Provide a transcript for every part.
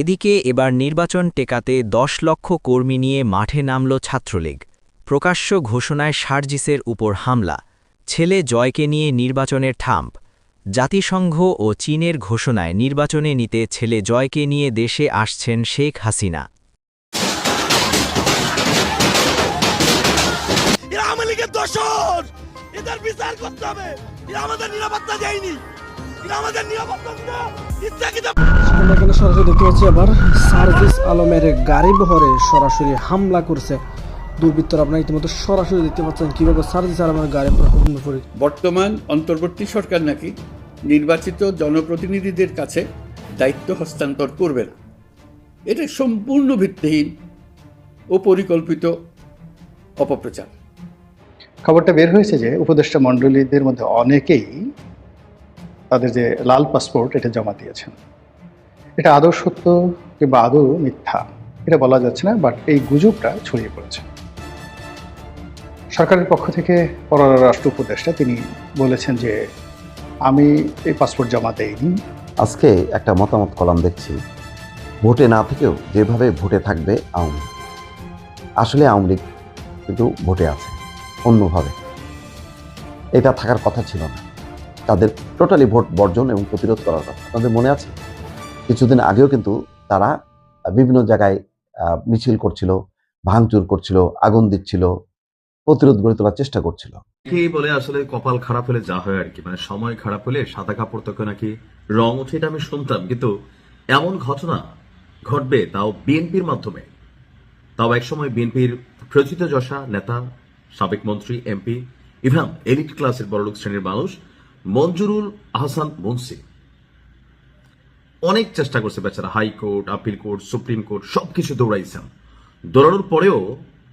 এদিকে এবার নির্বাচন টেকাতে দশ লক্ষ কর্মী নিয়ে মাঠে নামল ছাত্রলীগ। প্রকাশ্য ঘোষণায় সার্জিসের উপর হামলা। ছেলে জয়কে নিয়ে নির্বাচনের ঠাম্প। জাতিসংঘ ও চীনের ঘোষণায় নির্বাচনে নিতে ছেলে জয়কে নিয়ে দেশে আসছেন শেখ হাসিনা। আমাদের নিরাপত্তা দেয়নি। আমরা এখানে সরাসরি দেখতে পাচ্ছি আবার সার্জিস আলমের গাড়ি বহরে সরাসরি হামলা করছে। দুর্বৃত্তরা আপনারা ইতিমধ্যে সরাসরি দেখতে পাচ্ছেন কীভাবে সার্জিস আলমের গাড়ি পর বর্তমান অন্তর্বর্তী সরকার নাকি নির্বাচিত জনপ্রতিনিধিদের কাছে দায়িত্ব হস্তান্তর করবে না। এটা সম্পূর্ণ ভিত্তিহীন ও পরিকল্পিত অপপ্রচার। খবরটা বের হয়েছে যে উপদেষ্টা মণ্ডলীদের মধ্যে অনেকেই তাদের যে লাল পাসপোর্ট, এটা জমা দিয়েছেন। এটা আদৌ সত্য কিংবা আদৌ মিথ্যা? এটা বলা যাচ্ছে না, বাট এই গুজবটা ছড়িয়ে পড়েছে। সরকারের পক্ষ থেকে পররাষ্ট্র উপদেষ্টা তিনি বলেছেন যে, আমি এই পাসপোর্ট জমা দেইনি। আজকে একটা মতামত কলাম দেখছি। ভোটে না থেকেও যেভাবে ভোটে থাকবে আওয়ামী আসলে আওয়ামী লীগ কিন্তু ভোটে আছে, অন্যভাবে। এটা থাকার কথা ছিল না। তাদের টোটালি ভোট বর্জন এবং প্রতিরোধ করার কথা। তাদের মনে আছে? কিছুদিন আগেও কিন্তু তারা বিভিন্ন জায়গায় মিছিল করছিল, ভাঙচুর করছিল, আগুন দিচ্ছিল, প্রতিরোধ গড়ে তোলার চেষ্টা করছিল। কি বলে আসলে কপাল খারাপ হলে যা হয় আর কি মানে সময় খারাপ হলে সাদা কাপড় তোকে নাকি রং ওঠে এটা আমি শুনতাম, কিন্তু এমন ঘটনা ঘটবে তাও বিএনপির মাধ্যমে। তাও একসময় বিএনপির প্রচিত যশা, নেতা, সাবেক মন্ত্রী, এমপি ইভান এলিট ক্লাসের বড়লোক শ্রেণির মানুষ মঞ্জুরুল আহসান মুন্সি। অনেক চেষ্টা করছে বেচারা, high court, appeal court, supreme court, সবকিছু দৌড়াইছেন। দৌড়ানোর পরেও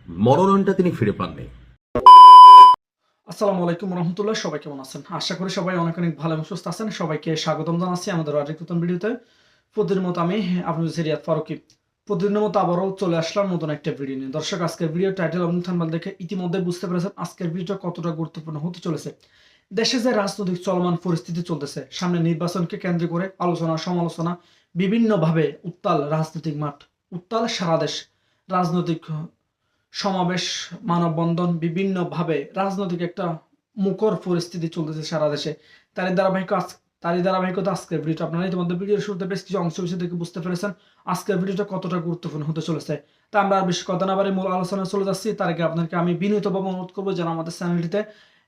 মনোনয়নটা তিনি ফিরে পাননি। আসসালামু আলাইকুম রহমতুল্লাহ, সবাই কেমন আছেন? আশা করি সবাই অনেক অনেক ভালো এবং সুস্থ আছেন। সবাইকে স্বাগতম জানাচ্ছি আমাদের আরেক নতুন ভিডিওতে। প্রতিদিনের মতো আমি, আপনাদের সিরিয়াত ফারুকি। প্রতিদিনের মতো আবারও চলে আসলাম নতুন একটা ভিডিও নিয়ে। দর্শক, আজকের ভিডিও টাইটেল এবং থাম্বনেল দেখে ইতিমধ্যে বুঝতে পেরেছেন আজকের ভিডিওটা কতটা গুরুত্বপূর্ণ হতে চলেছে। দেশে যে রাজনৈতিক চলমান পরিস্থিতি চলতেছে, সামনে নির্বাচনকে কেন্দ্র করে আলোচনা, সমালোচনা, বিভিন্নভাবে উত্তাল রাজনৈতিক মাঠ, উত্তাল সারা দেশ, রাজনৈতিক সমাবেশ, মানববন্ধন, বিভিন্নভাবে রাজনৈতিক একটা মুখর পরিস্থিতি চলতেছে সারা দেশে। তারই ধারাবাহিক আজ- তারই ধারাবাহিকতা আজকের ভিডিওটা। আপনারা ইতিমধ্যে ভিডিওর শুরুতে বেশ কিছু অংশ বিষয় দেখে বুঝতে পেরেছেন আজকের ভিডিওটা কতটা গুরুত্বপূর্ণ হতে চলেছে। তা আমরা আর বেশি কথা না বাড়ি মূল আলোচনায় চলে যাচ্ছি। তার আগে আপনাকে আমি বিনীতভাবে অনুরোধ করব যেন আমাদের চ্যানেলটিতে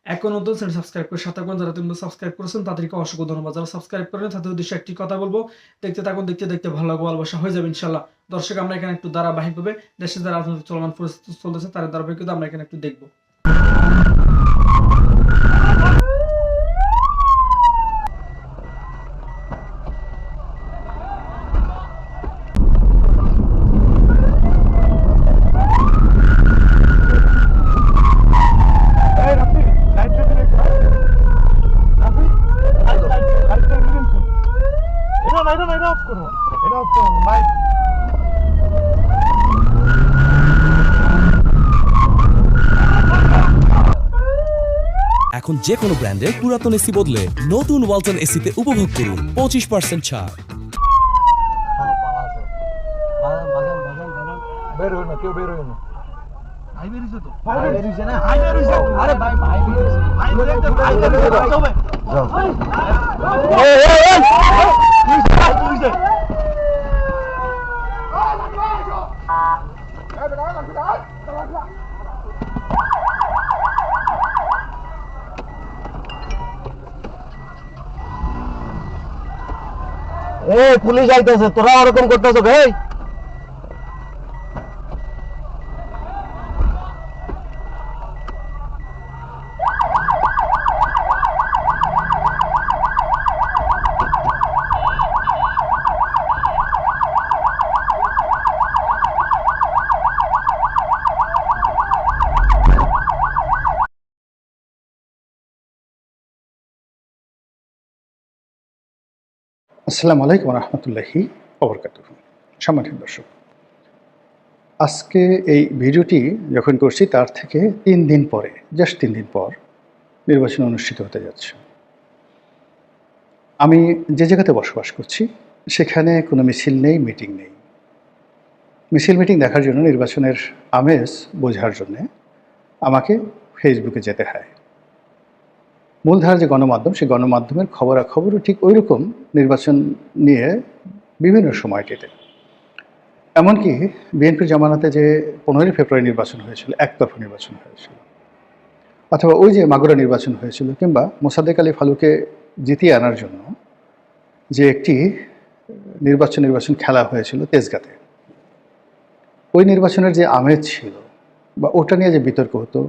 এখন নতুন চ্যানেল সাবস্ক্রাইব করে থাকুন যারা তুমি সাবস্ক্রাইব করেছেন তাদেরকে অসংখ্য ধন্যবাদ। যারা সাবস্ক্রাইব করেন তাদের উদ্দেশ্যে একটি কথা বলব, দেখতে থাকুন, দেখতে দেখতে ভালো লাগবো, ভালোবাসা হয়ে যাবে ইনশাল্লাহ দর্শক, আমরা এখানে একটু ধারাবাহিকভাবে দেশের যারা রাজনৈতিক চলমান পরিস্থিতি চলতেছে, তার ধারাবাহিকতা আমরা এখানে একটু দেখব। এখন যে কোনো ব্র্যান্ডের পুরাতন এসি বদলে নতুন ওয়ালটন এসিতে উপভোগ করুন পঁচিশ পার্সেন্ট ছাড়। এই পুলিশ আইতেছে তোরা ওরকম করতেছ ভাই আসসালামু আলাইকুম রহমতুল্লাহি অবরকাত সম্মানিত দর্শক, আজকে এই ভিডিওটি যখন করছি তার থেকে তিন দিন পরে, জাস্ট তিন দিন পর নির্বাচন অনুষ্ঠিত হতে যাচ্ছে। আমি যে জায়গাতে বসবাস করছি, সেখানে কোনো মিছিল নেই, মিটিং নেই। মিছিল মিটিং দেখার জন্য নির্বাচনের আমেজ বোঝার জন্যে আমাকে ফেসবুকে যেতে হয়। মূলধারা যে গণমাধ্যম, সেই গণমাধ্যমের খবরাখবরও ঠিক ওই রকম নির্বাচন নিয়ে বিভিন্ন সময়টিতে। এমনকি বিএনপির জামানাতে যে পনেরোই ফেব্রুয়ারি নির্বাচন হয়েছিল, একতরফা নির্বাচন হয়েছিল, অথবা ওই যে মাগুরা নির্বাচন হয়েছিল, কিংবা মোসাদ্দেক আলী ফালুকে জিতিয়ে আনার জন্য যে একটি নির্বাচন নির্বাচন খেলা হয়েছিল তেজগাতে। ওই নির্বাচনের যে আমেজ ছিল বা ওটা নিয়ে যে বিতর্ক হতো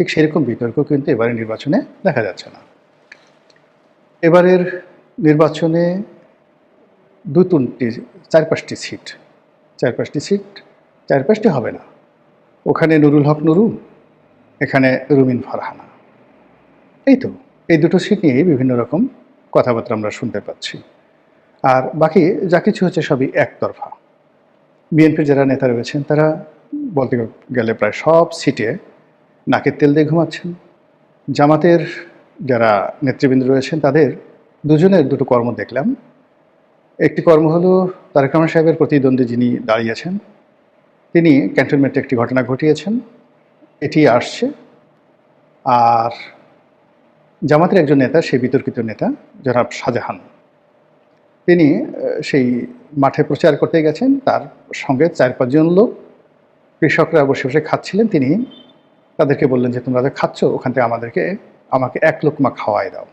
ঠিক সেরকম বিতর্ক কিন্তু এবারের নির্বাচনে দেখা যাচ্ছে না। এবারের নির্বাচনে দু তিনটি, চার পাঁচটি সিট, চার পাঁচটি সিট, চার পাঁচটি হবে না। ওখানে নুরুল হক নুরু, এখানে রুমিন ফারহানা। এই তো, এই দুটো সিট নিয়েই বিভিন্ন রকম কথাবার্তা আমরা শুনতে পাচ্ছি। আর বাকি যা কিছু হচ্ছে সবই একতরফা। বিএনপির যারা নেতা রয়েছেন, তারা বলতে গেলে প্রায় সব সিটে নাকের তেল দিয়ে ঘুমাচ্ছেন। জামাতের যারা নেতৃবৃন্দ রয়েছেন, তাদের দুজনের দুটো কর্ম দেখলাম। একটি কর্ম হলো তারেক রহমান সাহেবের প্রতিদ্বন্দ্বী যিনি দাঁড়িয়েছেন তিনি ক্যান্টনমেন্টে একটি ঘটনা ঘটিয়েছেন। এটি আসছে। আর জামাতের একজন নেতা, সেই বিতর্কিত নেতা, জনাব শাহজাহান। তিনি সেই মাঠে প্রচার করতে গেছেন। তার সঙ্গে চার পাঁচজন লোক কৃষকরা বসে বসে খাচ্ছিলেন। তিনি তাদেরকে বললেন যে, তোমরা যে খাচ্ছ, ওখান থেকে আমাদেরকে, আমাকে এক লোকমা খাওয়াই দাও।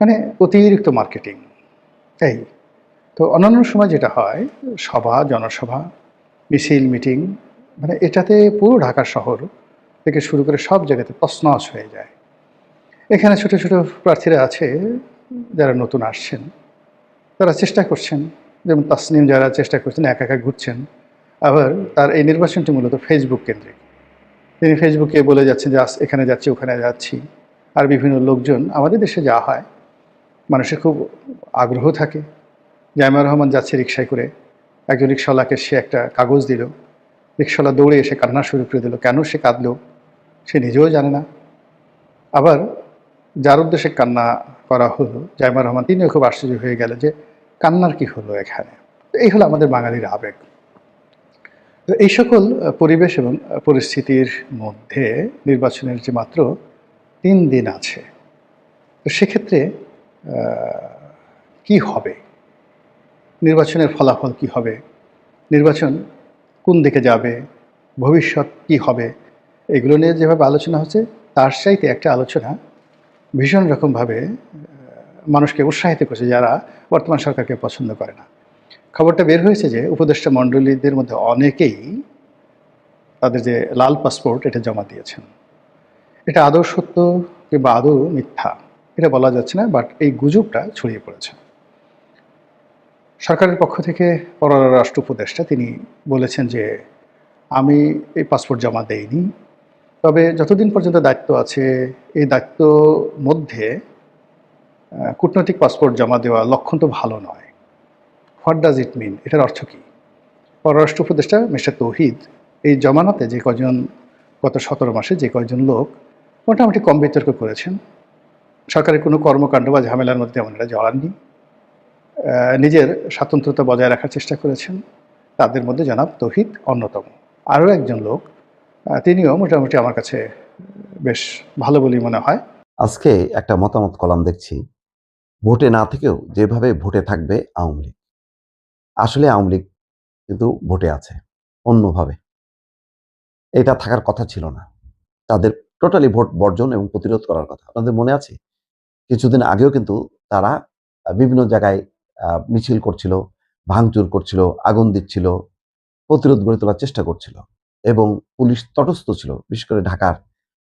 মানে অতিরিক্ত মার্কেটিং এই তো অন্যান্য সময় যেটা হয়, সভা, জনসভা, মিছিল, মিটিং মানে এটাতে পুরো ঢাকা শহর থেকে শুরু করে সব জায়গাতে তছনছ হয়ে যায়। এখানে ছোট ছোট প্রার্থীরা আছে, যারা নতুন আসছেন। তারা চেষ্টা করছেন, যেমন তাসনিম যারা চেষ্টা করছেন, একা একা ঘুরছেন। আবার তার এই নির্বাচনটি মূলত ফেসবুক কেন্দ্রিক। তিনি ফেসবুকে বলে যাচ্ছেন যে এখানে যাচ্ছি, ওখানে যাচ্ছি। আর বিভিন্ন লোকজন আমাদের দেশে যা হয়। মানুষের খুব আগ্রহ থাকে। জাইমা রহমান যাচ্ছে রিক্সায় করে। একজন রিক্সাওয়ালাকে সে একটা কাগজ দিল। রিক্সাওয়ালা দৌড়ে এসে কান্না শুরু করে দিল। কেন সে কাঁদল? সে নিজেও জানে না। আবার যার উদ্দেশ্যে কান্না করা হলো জাইমা রহমান, তিনিও খুব আশ্চর্য হয়ে গেল যে, কান্নার কি হলো এখানে? এই হলো আমাদের বাঙালির আবেগ। তো এই সকল পরিবেশ এবং পরিস্থিতির মধ্যে নির্বাচনের যে মাত্র তিন দিন আছে, তো সেক্ষেত্রে কি হবে? নির্বাচনের ফলাফল কি হবে? নির্বাচন কোন দিকে যাবে? ভবিষ্যৎ কি হবে? এগুলো নিয়ে যেভাবে আলোচনা হচ্ছে, তার চাইতে একটা আলোচনা ভীষণ রকমভাবে মানুষকে উৎসাহিত করছে যারা বর্তমান সরকারকে পছন্দ করে না। খবরটা বের হয়েছে যে উপদেষ্টা মণ্ডলীদের মধ্যে অনেকেই তাদের যে লাল পাসপোর্ট, এটা জমা দিয়েছেন। এটা আদৌ সত্য কিংবা আদৌ মিথ্যা, এটা বলা যাচ্ছে না, বাট এই গুজবটা ছড়িয়ে পড়েছে। সরকারের পক্ষ থেকে পররাষ্ট্র উপদেষ্টা তিনি বলেছেন যে, আমি এই পাসপোর্ট জমা দেইনি। তবে যতদিন পর্যন্ত দায়িত্ব আছে, এই দায়িত্ব মধ্যে কূটনৈতিক পাসপোর্ট জমা দেওয়া লক্ষণ তো ভালো নয়। What does it mean? এটার অর্থ কী? পররাষ্ট্র উপদেষ্টা মিস্টার তৌহিদ, এই জমানাতে যে কজন গত সতেরো মাসে যে কয়জন লোক মোটামুটি কম বিতর্ক করেছেন। সরকারের কোনো কর্মকাণ্ড বা ঝামেলার মধ্যে তেমন এটা জড়াননি নিজের স্বাতন্ত্রতা বজায় রাখার চেষ্টা করেছেন। তাদের মধ্যে জনাব তৌহিদ অন্যতম। আরও একজন লোক তিনিও মোটামুটি আমার কাছে বেশ ভালো বলেই মনে হয়। আজকে একটা মতামত কলাম দেখছি। ভোটে না থেকেও যেভাবে ভোটে থাকবে আওয়ামী লীগ। আসলে আওয়ামী লীগ কিন্তু ভোটে আছে, অন্যভাবে। এটা থাকার কথা ছিল না। তাদের টোটালি ভোট বর্জন এবং প্রতিরোধ করার কথা। আপনাদের মনে আছে? কিছুদিন আগেও কিন্তু তারা বিভিন্ন জায়গায় মিছিল করছিল, ভাঙচুর করছিল, আগুন দিচ্ছিল, প্রতিরোধ গড়ে তোলার চেষ্টা করছিল এবং পুলিশ তটস্থ ছিল, বিশেষ করে ঢাকার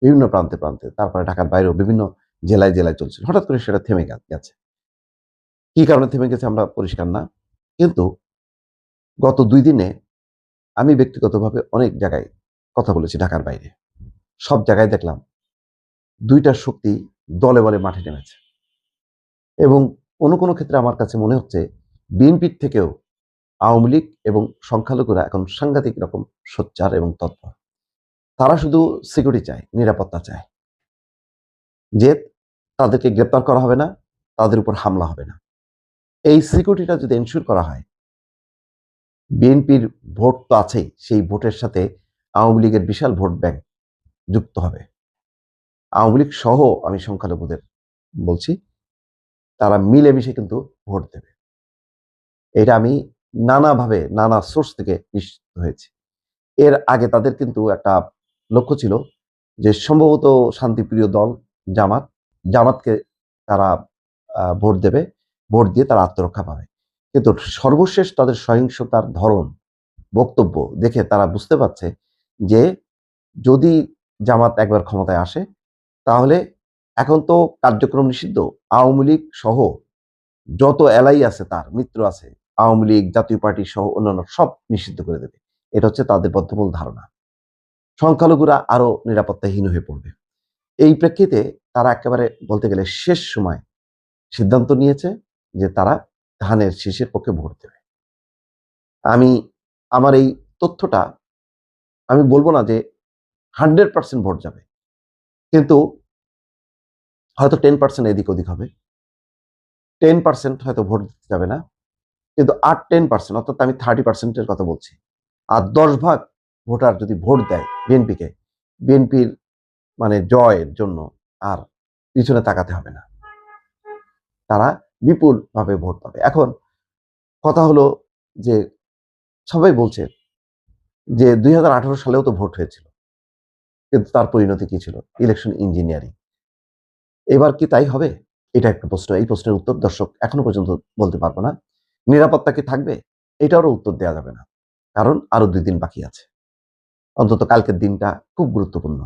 বিভিন্ন প্রান্তে প্রান্তে। তারপরে ঢাকার বাইরেও বিভিন্ন জেলায় জেলায় চলছিল। হঠাৎ করে সেটা থেমে গেছে। কি কারণে থেমে গেছে আমরা পরিষ্কার না। কিন্তু গত দুই দিনে আমি ব্যক্তিগতভাবে অনেক জায়গায় কথা বলেছি ঢাকার বাইরে। সব জায়গায় দেখলাম দুইটা শক্তি দলে বলে মাঠে নেমেছে। এবং কোনো কোনো ক্ষেত্রে আমার কাছে মনে হচ্ছে বিএনপির থেকেও আওয়ামী লীগ এবং সংখ্যালঘুরা এখন সাংঘাতিক রকম সোচ্চার এবং তৎপর। তারা শুধু সিকিউরিটি চায়, নিরাপত্তা চায়। যে তাদেরকে গ্রেপ্তার করা হবে না, তাদের উপর হামলা হবে না। এই সিকিউরিটিটা যদি এনশিওর করা হয় বিএনপির ভোট তো আছেই, সেই ভোটের সাথে আওয়ামী লীগের বিশাল ভোট ব্যাংক যুক্ত হবে। আওয়ামী লীগ সহ আমি সংখ্যালঘুদের বলছি, তারা মিলেমিশে কিন্তু ভোট দেবে। এটা আমি নানাভাবে, নানা সোর্স থেকে নিশ্চিত হয়েছি। এর আগে তাদের কিন্তু একটা লক্ষ্য ছিল যে সম্ভবত শান্তিপ্রিয় দল জামাত, জামাতকে তারা ভোট দেবে। ভোট দিয়ে তারা আত্মরক্ষা পাবে। কিন্তু সর্বশেষ তাদের সহিংসতার ধরন, বক্তব্য দেখে তারা বুঝতে পারছে যে যদি জামাত একবার ক্ষমতায় আসে, তাহলে এখন তো কার্যক্রম নিষিদ্ধ। আওয়ামী লীগ সহ যত এলাই আছে তার, মিত্র আছে, আওয়ামী লীগ, জাতীয় পার্টি সহ অন্যান্য সব নিষিদ্ধ করে দেবে। এটা হচ্ছে তাদের বদ্ধমূল ধারণা। সংখ্যালঘুরা আরও নিরাপত্তাহীন হয়ে পড়বে। এই প্রেক্ষিতে তারা একেবারে বলতে গেলে শেষ সময় সিদ্ধান্ত নিয়েছে। যে তারা ধানের শীষের পক্ষে ভোট দেবে। আমি, আমার এই তথ্যটা, আমি বলব না যে হান্ড্রেড পার্সেন্ট ভোট যাবে, কিন্তু হয়তো টেন পার্সেন্ট এদিক ওদিক হবে। টেন পার্সেন্ট হয়তো ভোট দিতে যাবে না, কিন্তু আর টেন পার্সেন্ট, অর্থাৎ আমি থার্টি পার্সেন্টের কথা বলছি। আর দশ ভাগ ভোটার যদি ভোট দেয় বিএনপিকে, বিএনপির মানে জয়ের জন্য আর পিছনে তাকাতে হবে না। তারা বিপুল ভাবে ভোট পাবে। এখন কথা হলো যে সবাই বলছে যে দুই হাজার আঠারো সালেও তো ভোট হয়েছিল, কিন্তু তার পরিণতি কি ছিল? Election engineering. এবার কি তাই হবে? এটা একটা প্রশ্ন। এই প্রশ্নের উত্তর দর্শক এখনও পর্যন্ত বলতে পারব না। নিরাপত্তা কি থাকবে? এটারও উত্তর দেওয়া যাবে না, কারণ আরও দুই দিন বাকি আছে। অন্তত কালকের দিনটা খুব গুরুত্বপূর্ণ।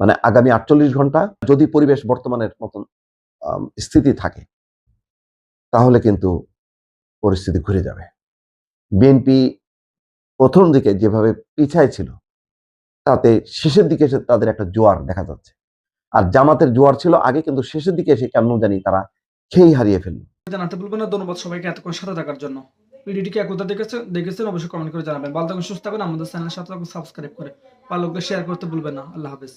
মানে আগামী আটচল্লিশ ঘণ্টা যদি পরিবেশ বর্তমানের মতন স্থিতি থাকে তাহলে কিন্তু পরিস্থিতি ঘুরে যাবে। বিএনপি প্রথম দিকে যেভাবে পিছায় ছিল, তাতে শেষের দিকে এসে তাদের একটা জোয়ার দেখা যাচ্ছে। আর জামাতের জোয়ার ছিল আগে, কিন্তু শেষের দিকে এসে কেমন জানি তারা খেই হারিয়ে ফেলল। জানাতে ভুলবেন না ধন্যবাদ সবাইকে এতক্ষণ সাথে থাকার জন্য। ভিডিওটিকে একতা দেখেছেন দেখেছেন অবশ্যই কমেন্ট করে জানাবেন। ভালো থাকুন, সুস্থ থাকুন। আমাদের চ্যানেলের সাথে সাবস্ক্রাইব করে ভালো শেয়ার করতে ভুলবেন না। আল্লাহ হাফেজ।